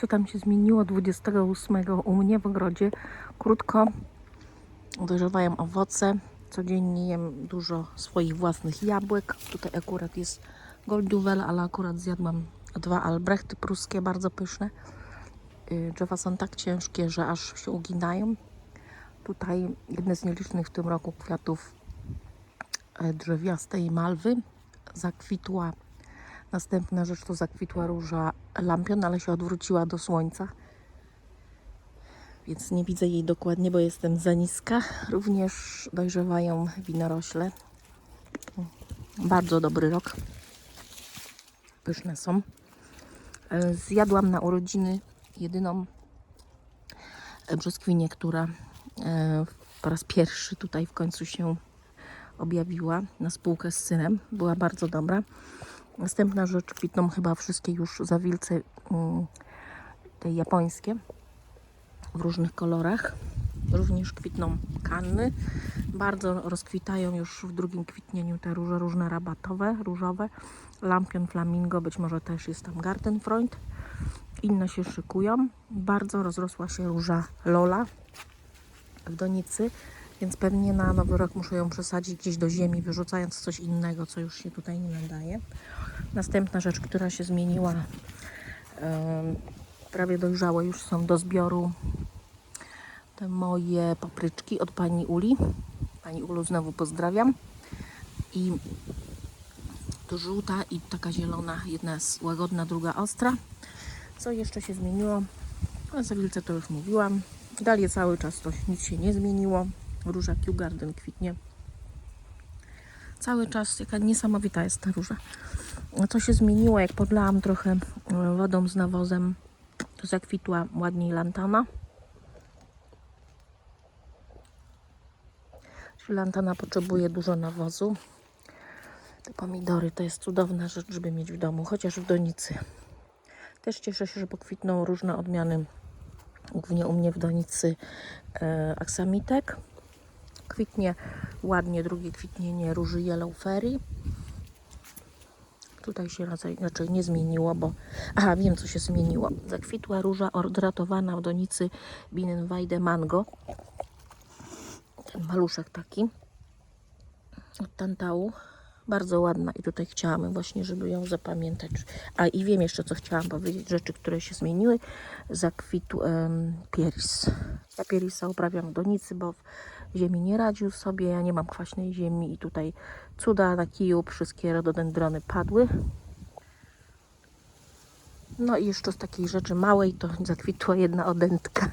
co tam się zmieniło 28 u mnie w ogrodzie. Krótko dojrzewają owoce. Codziennie jem dużo swoich własnych jabłek. Tutaj akurat jest Goldduvel, ale akurat zjadłam dwa Albrechty pruskie, bardzo pyszne. Y, Drzewa są tak ciężkie, że aż się uginają. Tutaj jedne z nielicznych w tym roku kwiatów e, drzewiastej malwy zakwitła. Następna rzecz to zakwitła róża lampion, ale się odwróciła do słońca. Więc nie widzę jej dokładnie, bo jestem za niska. Również dojrzewają winorośle. Bardzo dobry rok. Pyszne są. Zjadłam na urodziny jedyną brzoskwinię, która e, po raz pierwszy tutaj w końcu się objawiła na spółkę z synem. Była bardzo dobra. Następna rzecz, kwitną chyba wszystkie już zawilce mm, te japońskie w różnych kolorach. Również kwitną kanny. Bardzo rozkwitają już w drugim kwitnieniu te róże różne rabatowe, różowe. Lampion flamingo, być może też jest tam Gartenfreund. Inne się szykują. Bardzo rozrosła się róża Lola w donicy, więc pewnie na nowy rok muszę ją przesadzić gdzieś do ziemi, wyrzucając coś innego, co już się tutaj nie nadaje. Następna rzecz, która się zmieniła, prawie dojrzałe już są do zbioru te moje papryczki od pani Uli. Pani Ulu znowu pozdrawiam. I to żółta i taka zielona, jedna jest łagodna, druga ostra. Co jeszcze się zmieniło? O zawilce to już mówiłam. Dalej cały czas to nic się nie zmieniło. Róża Kew Garden kwitnie. Cały czas, jaka niesamowita jest ta róża. Co się zmieniło, jak podlałam trochę e, wodą z nawozem, to zakwitła ładniej lantana. Lantana potrzebuje dużo nawozu. Te pomidory to jest cudowna rzecz, żeby mieć w domu, chociaż w donicy. Też cieszę się, że pokwitną różne odmiany, głównie u mnie w donicy e, aksamitek. Kwitnie ładnie drugie kwitnienie róży Yellow Fairy. Tutaj się raczej, nie zmieniło, bo... Aha, wiem co się zmieniło. Zakwitła róża odratowana w donicy Binnenweide Mango. Ten maluszek taki od Tantału. Bardzo ładna i tutaj chciałam właśnie, żeby ją zapamiętać. A i wiem jeszcze, co chciałam powiedzieć. Rzeczy, które się zmieniły. Zakwitł pieris. Ja pierisa uprawiam w donicy, bo w ziemi nie radził sobie. Ja nie mam kwaśnej ziemi i tutaj cuda na kiju. Wszystkie rododendrony padły. No i jeszcze z takiej rzeczy małej to zakwitła jedna odętka.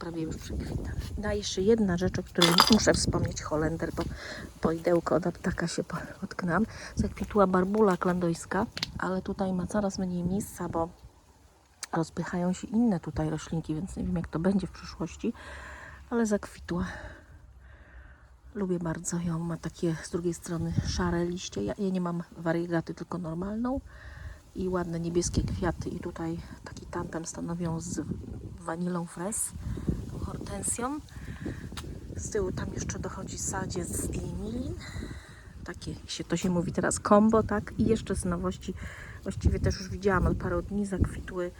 Prawie już przekwita. Da jeszcze jedna rzecz, o której muszę wspomnieć, Holender, bo poidełko od aptaka się potknęłam. Zakwitła barbula klandojska, ale tutaj ma coraz mniej miejsca, bo rozpychają się inne tutaj roślinki, więc nie wiem jak to będzie w przyszłości, ale zakwitła. Lubię bardzo ją, ma takie z drugiej strony szare liście. Ja, ja nie mam wariegaty, tylko normalną i ładne niebieskie kwiaty i tutaj taki tandem stanowią z wanilą fres, hortensją. Z tyłu tam jeszcze dochodzi sadziec i milin. Takie się to się mówi teraz combo, tak? I jeszcze z nowości, właściwie też już widziałam od paru dni, zakwitły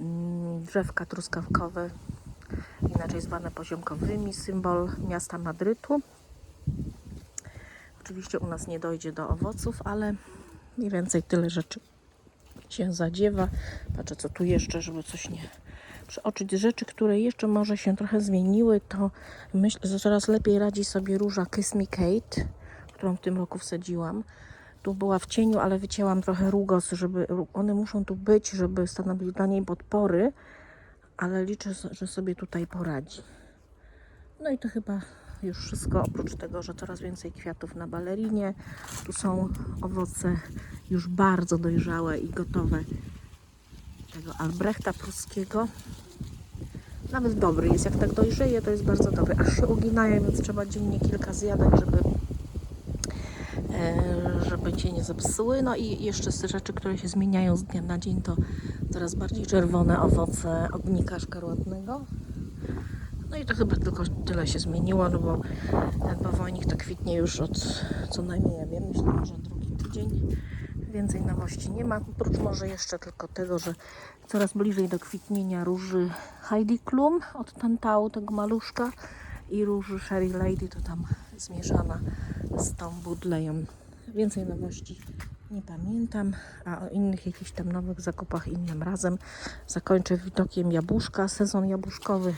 mm, drzewka truskawkowe, inaczej zwane poziomkowymi, symbol miasta Madrytu. Oczywiście u nas nie dojdzie do owoców, ale mniej więcej tyle rzeczy się zadziewa. Patrzę, co tu jeszcze, żeby coś nie przeoczyć. Rzeczy, które jeszcze może się trochę zmieniły, to myślę, że coraz lepiej radzi sobie róża Kiss Me Kate, którą w tym roku wsadziłam. Tu była w cieniu, ale wycięłam trochę rugos, żeby one muszą tu być, żeby stanowić dla niej podpory, ale liczę, że sobie tutaj poradzi. No i to chyba już wszystko, oprócz tego, że coraz więcej kwiatów na balerinie. Tu są owoce już bardzo dojrzałe i gotowe tego Albrechta pruskiego. Nawet dobry jest, jak tak dojrzeje, to jest bardzo dobry. Aż się uginają, więc trzeba dziennie kilka zjadać, żeby, e, żeby cię nie zepsuły. No i jeszcze z rzeczy, które się zmieniają z dnia na dzień, to coraz bardziej czerwone owoce ognika szkarłatnego. No i to chyba tylko tyle się zmieniło, no bo ten powojnik to kwitnie już od co najmniej, ja wiem, myślę, że drugi tydzień. Więcej nowości nie ma, oprócz może jeszcze tylko tego, że coraz bliżej do kwitnienia róży Heidi Klum od Tantału, tego maluszka i róży Sherry Lady, to tam zmieszana z tą Budlejem. Więcej nowości nie pamiętam, a o innych jakichś tam nowych zakupach innym razem. Zakończę widokiem jabłuszka, sezon jabłuszkowy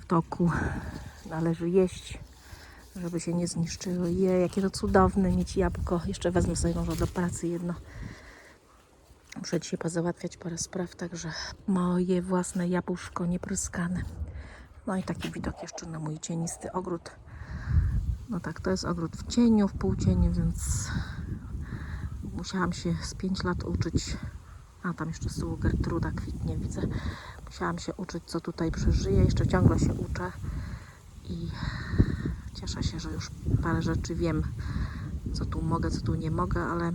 w toku. Należy jeść, żeby się nie zniszczyły. Je, jakie to cudowne mieć jabłko. Jeszcze wezmę sobie może do pracy jedno. Muszę dzisiaj pozałatwiać parę spraw, także moje własne jabłuszko niepryskane. No i taki widok jeszcze na mój cienisty ogród. No tak, to jest ogród w cieniu, w półcieniu, więc musiałam się z 5 lat uczyć. A tam jeszcze z tyłu Gertruda kwitnie, widzę. Musiałam się uczyć, co tutaj przeżyję. Jeszcze ciągle się uczę i cieszę się, że już parę rzeczy wiem, co tu mogę, co tu nie mogę, ale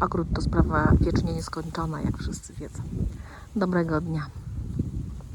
ogród to sprawa wiecznie nieskończona, jak wszyscy wiedzą. Dobrego dnia.